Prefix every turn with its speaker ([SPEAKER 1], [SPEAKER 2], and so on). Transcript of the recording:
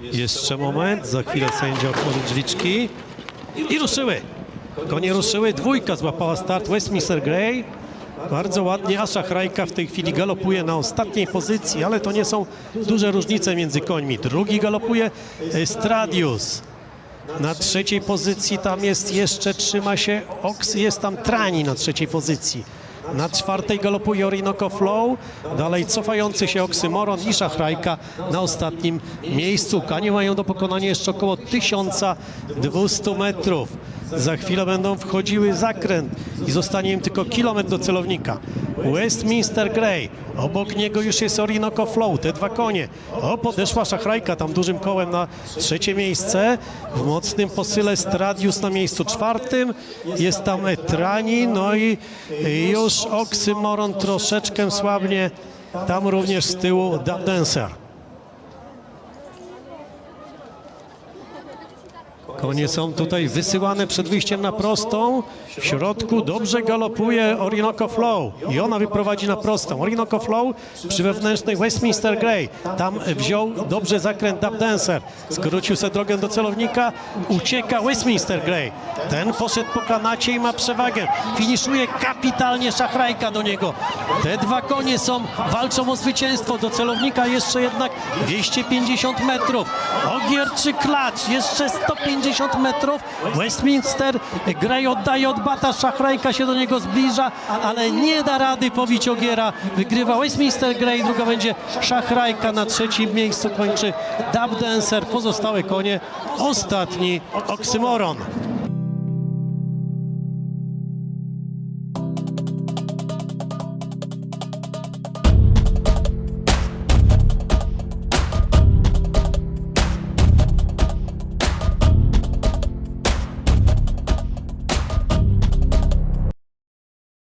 [SPEAKER 1] Jeszcze moment, za chwilę sędzia otworzy drzwiczki. I ruszyły. Konie ruszyły, dwójka złapała start Westminster Grey. Bardzo ładnie, Asza Hrajka w tej chwili galopuje na ostatniej pozycji, ale to nie są duże różnice między końmi. Drugi galopuje e, Stradius. Na trzeciej pozycji tam jest jeszcze, trzyma się Ox, jest tam Trani na trzeciej pozycji. Na czwartej galopuje Orinoco Flow, dalej cofający się Oksymoron i Szachrajka na ostatnim miejscu. Kanie mają do pokonania jeszcze około 1200 metrów. Za chwilę będą wchodziły zakręt i zostanie im tylko kilometr do celownika. Westminster Grey, obok niego już jest Orinoco Flow, te dwa konie. O, podeszła Szachrajka tam dużym kołem na trzecie miejsce. W mocnym posyle Stradius na miejscu czwartym. Jest tam Trani, no i już Oksymoron troszeczkę słabnie. Tam również z tyłu Dancer. Konie są tutaj wysyłane przed wyjściem na prostą. W środku dobrze galopuje Orinoco Flow i ona wyprowadzi na prostą. Orinoco Flow przy wewnętrznej Westminster Grey. Tam wziął dobrze zakręt Dub Dancer. Skrócił sobie drogę do celownika. Ucieka Westminster Grey. Ten poszedł po kanacie i ma przewagę. Finiszuje kapitalnie Szachrajka do niego. Te dwa konie są, walczą o zwycięstwo. Do celownika jeszcze jednak 250 metrów. Ogier czy klacz? Jeszcze 150 metrów. Westminster Grey oddaje od bata. Szachrajka się do niego zbliża, ale nie da rady pobić Ogiera. Wygrywa Westminster Grey. Druga będzie Szachrajka. Na trzecim miejscu kończy Dub Dancer. Pozostałe konie. Ostatni Oksymoron.